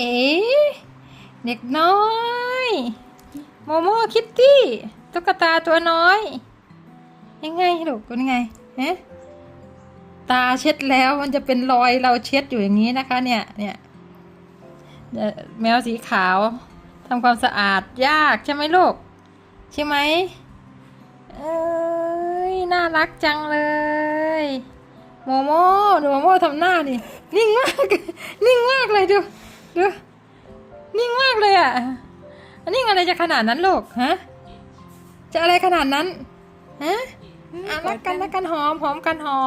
เอ๋เด็กน้อย โมโมคิตตี้ตุ๊กตาตัวน้อย ยังไงลูกเป็นไงฮะตาเช็ดแล้วมันจะเป็นรอยเราเช็ดอยู่อย่างนี้นะคะ เนี่ยเนี่ยแมวสีขาวทำความสะอาดยากใช่ไหมลูกใช่ไหมเอ้ยน่ารักจังเลยโมโมดูโมโมทำหน้าดินิ่งมาก นิ่งมากเลยดู ดูนิ่งมากเลยอะอันนี้อะไรจะขนาดนั้นลูกฮะจะอะไรขนาดนั้นฮะอะรักกันรักกันหอมหอมกันหอ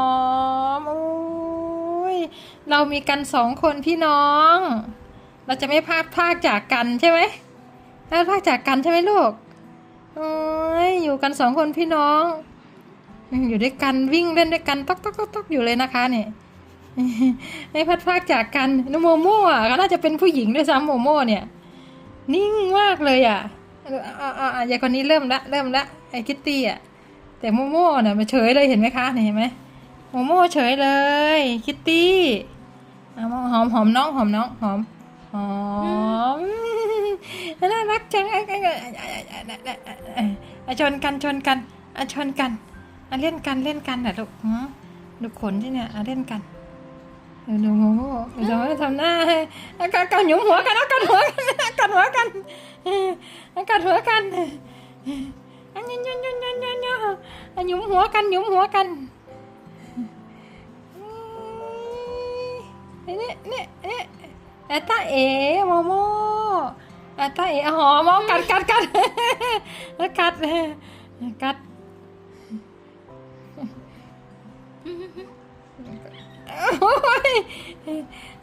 มโอ้ยเรามีกันสองคนพี่น้อง เราจะไม่พลาดพลากจากกันใช่ไหมพลาดพลากจากกันใช่ไหมลูกโอ้ยอยู่กันสองคนพี่น้อง อยู่ด้วยกันวิ่งเล่นด้วยกันต๊อกต๊อกต๊อกต๊อกอยู่เลยนะคะเนี่ย ให้พัดพากจากกันนโมโม่ก็น่าจะเป็นผู้หญิงด้วยซ้ำโมโม่เนี่ย นิ่งมากเลยอะอ่อยางคนนี้เริ่มละเริ่มละไอ้คิตตี้อะแต่โมโม่เนี่ยมาเฉยเลยเห็นไหมคะเห็นไหมโมโม่เฉยเลย คิตตี้หอมหอมน้องหอมน้องหอมหอมน่ารักจังชนกันชนกันชนกันเล่นกันเล่นกันนะลูกดูขนที่เนี่ยเล่นกัน เดี๋ยวดูโมโหเดี๋ยวจะทำหน้าให้อะกัดกัดหยุมหัวกันเอากัดหัวกันกัดหัวกันเอออะกัดหัวกันอันยันยันยันยันยันยันอะหยุมหัวกันหยุมหัวกันเนี่ยเนี่ยเนี่ยแอตตาเอ๋โมโมแอตตาเอ๋หอมอกัดกัดกัดแล้วกัดกัด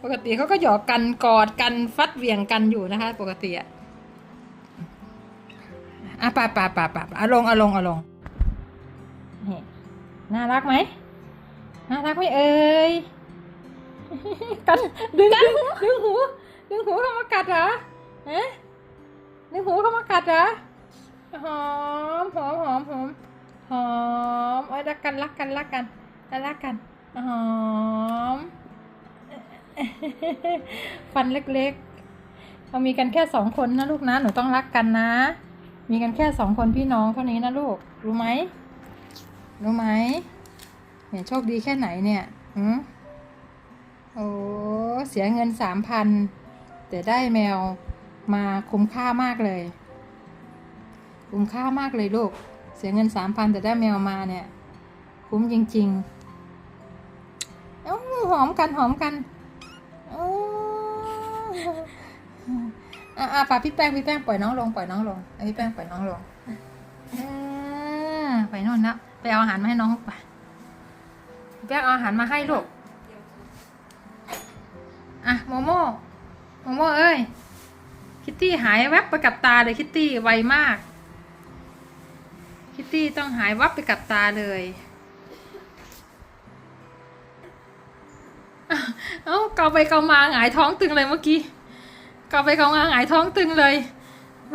ปกติเขาก็หยอกกันกอดกันฟัดเหวี่ยงกันอยู่นะคะ ปกติอะอะป่าป่าป่าป่าอาลงอาลงอาลงน่ารักไหมน่ารักไหมเอ่ยกันดึงดึงดึงหูดึงหูเข้ามากัดเหรอฮะดึงหูเข้ามากัดเหรอหอมหอมหอมหอมหอมเอ้ยรักกันรักกันรักกันรักกัน หอม ฟันเล็กๆ เรามีกันแค่สองคนนะลูกนะ หนูต้องรักกันนะ มีกันแค่สองคนพี่น้องเท่านี้นะลูก รู้ไหม รู้ไหม เนี่ยโชคดีแค่ไหนเนี่ยหืมโอ้ เสียเงินสามพัน แต่ได้แมวมาคุ้มค่ามากเลย คุ้มค่ามากเลยลูก เสียเงินสามพันแต่ได้แมวมาเนี่ย คุ้มจริง ๆ หอมกันหอมกันอ้อะป่าพี่แป้งพี่แป้งปล่อยน้องลงปล่อยน้องลงอะพี่แป้งปล่อยน้องลงอไปโน่นแล้วไปเอาอาหารมาให้น้องไปพี่แป้งเอาอาหารมาให้ลูกอะโมโม่โมโม่เอ้ยคิตตี้หายแวบไปกับตาเลยคิตตี้ไวมาก คิตตี้ต้องหายวับไปกับตาเลย เอ้าเกาไปเกามาหงายท้องตึงเลยเมื่อกี้เกาไปเกามาหงายท้องตึงเลย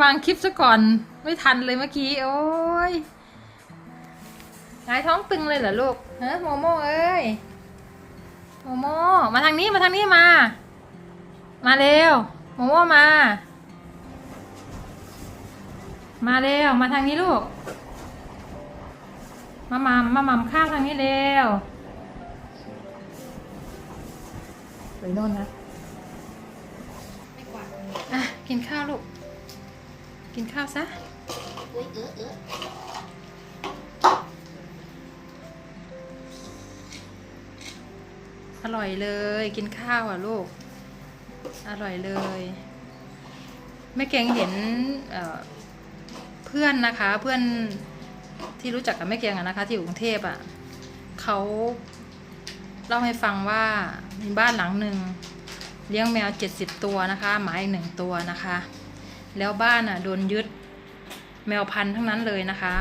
วางคลิปซะก่อนไม่ทันเลยเมื่อกี้ โอ้ยหงายท้องตึงเลยเหรอลูกเฮะโมโมเอ้ยโมโมมาทางนี้มาทางนี้มา มาเร็วโมโมมา มาเร็วมาทางนี้ลูก มามามาหม่ำข้าวทางนี้เร็ว โน่นนะอะกินข้าวลูก กินข้าวซะอุ้ยเออเอออร่อยเลย กินข้าวอะลูก อร่อยเลยแม่เกงเห็นเอ่อเพื่อนนะคะเพื่อนที่รู้จักกับแม่เกงอะนะคะ ที่อยู่กรุงเทพอะเขา เล่าให้ฟังว่ามีบ้านหลังหนึ่งเลี้ยงแมวเจ็ดสิบตัวนะคะหมาอีกหนึ่งตัวนะคะ แล้วบ้านอะโดนยึดแมวพันธุ์ทั้งนั้นเลยนะคะ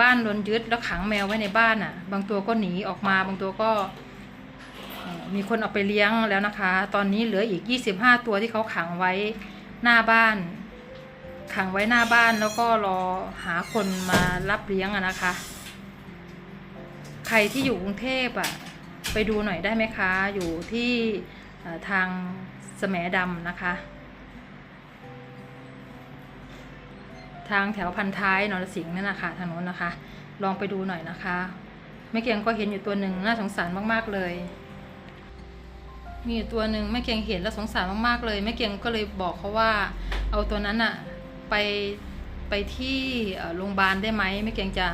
บ้านโดนยึดแล้วขังแมวไว้ในบ้านอะ บางตัวก็หนีออกมาบางตัวก็มีคนเอาไปเลี้ยงแล้วนะคะ ตอนนี้เหลืออีก 25 ตัวที่เขาขังไว้หน้าบ้าน ขังไว้หน้าบ้านแล้วก็รอหาคนมารับเลี้ยงอะนะคะ ใครที่อยู่กรุงเทพอะ ไปดูหน่อยได้ไหมคะ อยู่ที่ทางสมดำนะคะ ทางแถวพันท้ายนรสิงห์นั่นนะคะทางโน้นนะคะ ลองไปดูหน่อยนะคะแม่เกียงก็เห็นอยู่ตัวหนึ่งน่าสงสารมากๆเลยมีอยู่ตัวหนึ่งแม่เกียงเห็นแล้วสงสารมากๆเลยแม่เกียงก็เลยบอกเขาว่า เอาตัวนั้นอะไปไปที่โรงพยาบาลได้ไหมแม่เกียงจะ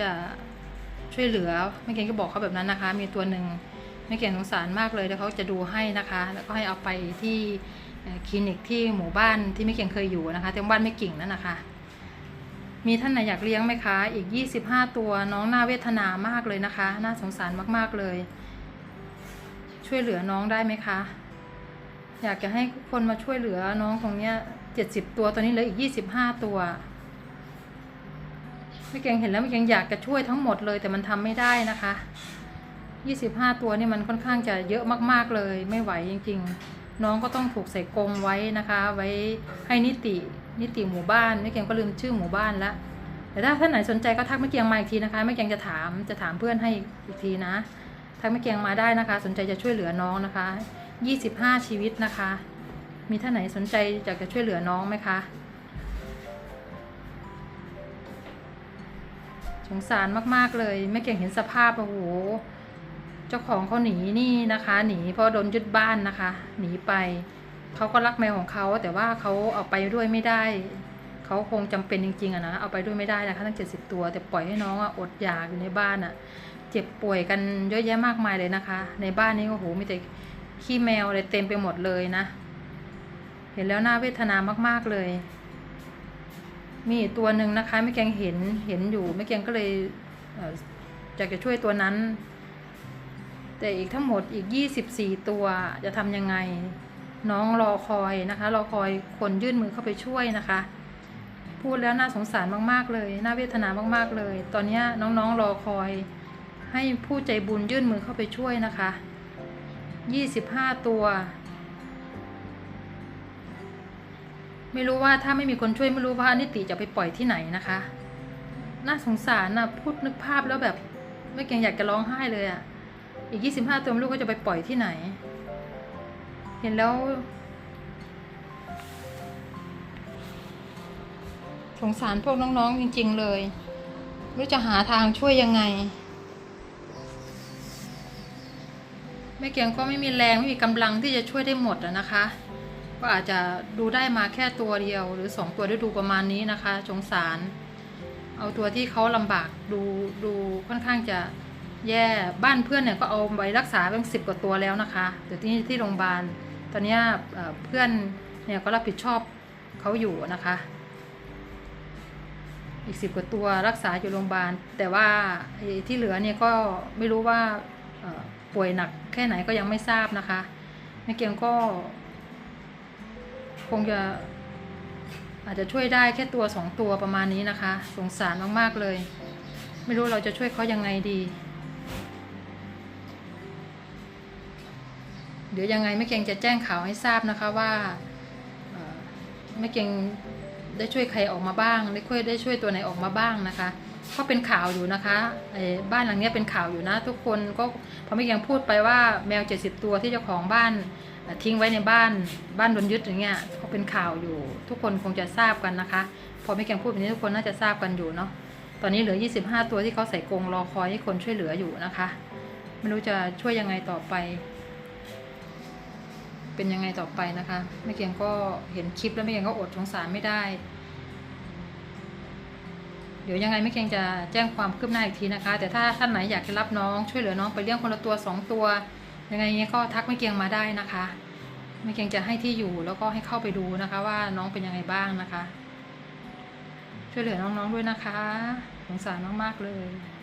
จะ ช่วยเหลือแม่เกียงก็บอกเขาแบบนั้นนะคะ มีตัวหนึ่งแม่เกียงสงสารมากเลยแล้วเขาจะดูให้นะคะ แล้วก็ให้เอาไปที่คลินิกที่หมู่บ้านที่แม่เกียงเคยอยู่นะคะที่บ้านแม่กิ่งนั่นนะคะ มีท่านไหนอยากเลี้ยงไหมคะ อีก 25 ตัวน้องน่าเวทนามากเลยนะคะ น่าสงสารมากๆเลย ช่วยเหลือน้องได้ไหมคะ อยากจะให้คนมาช่วยเหลือน้องตรงเนี้ย70 ตัวตอนนี้เหลืออีก 25 ตัว ไม่เก่งเห็นแล้วไม่เก่งอยากจะช่วยทั้งหมดเลยแต่มันทำไม่ได้นะคะ 25 ตัวนี่มันค่อนข้างจะเยอะมากๆเลย ไม่ไหวจริง ๆ น้องก็ต้องถูกใส่กรงไว้นะคะ ไว้ให้นิตินิติหมู่บ้านไม่เก่งก็ลืมชื่อหมู่บ้านล้วแต่ถ้าท่านไหนสนใจก็ทักไม่เกียงมาอีกทีนะคะไม่เกียงจะถามจะถามเพื่อนให้อีกทีนะทักไม่เกียงมาได้นะคะ สนใจจะช่วยเหลือน้องนะคะ 25 ชีวิตนะคะ มีท่านไหนสนใจอยากจะช่วยเหลือน้องไหมคะ สงสารมากๆเลยไม่เก่งเห็นสภาพโอ้โหเจ้าของเขาหนีนี่นะคะ หนีเพราะโดนยึดบ้านนะคะ หนีไปเขาก็รักแมวของเขาแต่ว่าเขาเอาไปด้วยไม่ได้เขาคงจำเป็นจริงๆอะนะเอาไปด้วยไม่ได้นะคะทั้งเจ็ดสิบตัว แต่ปล่อยให้น้องอะอดอยากอยู่ในบ้านอะเจ็บป่วยกันเยอะแยะมากมายเลยนะคะ ในบ้านนี้โอ้โหมีแต่ขี้แมวอะไรเต็มไปหมดเลยนะ เห็นแล้วน่าเวทนามากๆเลย มีตัวหนึ่งนะคะแม่แกงเห็นเห็นอยู่แม่แกงก็เลยเออยากจะช่วยตัวนั้น แต่อีกทั้งหมดอีกยี่สิบสี่ตัวจะทำยังไงน้องรอคอยนะคะ รอคอยคนยื่นมือเข้าไปช่วยนะคะ พูดแล้วน่าสงสารมากๆเลย น่าเวทนามาก ๆเลย ตอนนี้น้องๆรอคอย ให้ผู้ใจบุญยื่นมือเข้าไปช่วยนะคะยี่สิบห้าตัว ไม่รู้ว่าถ้าไม่มีคนช่วยไม่รู้ว่านิติจะไปปล่อยที่ไหนนะคะ น่าสงสารนะพูดนึกภาพแล้วแบบไม่เก่งอยากจะร้องไห้เลยอะ่ะ อีกยี่สิบห้าตัวไม่รู้ก็จะไปปล่อยที่ไหน เห็นแล้ว สงสารพวกน้องๆจริง ๆ เลยไม่รู้จะหาทางช่วยยังไงแม่เกียงก็ไม่มีแรงไม่มีกำลังที่จะช่วยได้หมดอะนะคะ ก็อาจจะดูได้มาแค่ตัวเดียว หรือสองตัวได้ดูประมาณนี้นะคะสงสาร เอาตัวที่เขาลำบากดูดูค่อนข้างจะแย่บ้านเพื่อนเนี่ยก็เอาไปรักษาเป็นสิบกว่าตัวแล้วนะคะเดี๋ยวที่ที่โรงพยาบาลตอนนี้เพื่อนเนี่ยก็รับผิดชอบเขาอยู่นะคะ อีกสิบกว่าตัวรักษาอยู่โรงพยาบาล แต่ว่าที่เหลือเนี่ยก็ไม่รู้ว่าป่วยหนักแค่ไหนก็ยังไม่ทราบนะคะแม่เกียงก็ คงจะอาจจะช่วยได้แค่ตัวสองตัวประมาณนี้นะคะ สงสารมากๆเลย ไม่รู้เราจะช่วยเขายังไงดี เดี๋ยวยังไงแม่เกียงจะแจ้งข่าวให้ทราบนะคะว่าแม่เกียงได้ช่วยใครออกมาบ้าง ได้ช่วยได้ช่วยตัวไหนออกมาบ้างนะคะก็เป็นข่าวอยู่นะคะไอ้บ้านหลังนี้เป็นข่าวอยู่นะ ทุกคนก็พอแม่เกียงพูดไปว่าแมวเจ็ดสิบตัวที่เจ้าของบ้าน ทิ้งไว้ในบ้านบ้านโดนยึดอย่างเงี้ยก็เป็นข่าวอยู่ ทุกคนคงจะทราบกันนะคะ พอไม่แกงพูดแบบนี้ทุกคนน่าจะทราบกันอยู่เนาะตอนนี้เหลือ 25 ตัวที่เขาใส่กรงรอคอยให้คนช่วยเหลืออยู่นะคะ ไม่รู้จะช่วยยังไงต่อไป เป็นยังไงต่อไปนะคะแม่เกียงก็เห็นคลิปแล้วแม่เกียงก็อดสงสารไม่ได้ เดี๋ยวยังไงแม่เกียงจะแจ้งความคืบหน้าอีกทีนะคะ แต่ถ้าท่านไหนอยากจะรับน้องช่วยเหลือน้องไปเลี้ยงคนละตัวสองตัว ยังไงเงี้ยก็ทักแม่เกียงมาได้นะคะแม่เกียงจะให้ที่อยู่แล้วก็ให้เข้าไปดูนะคะ ว่าน้องเป็นยังไงบ้างนะคะ ช่วยเหลือน้องๆด้วยนะคะ สงสารมากๆเลย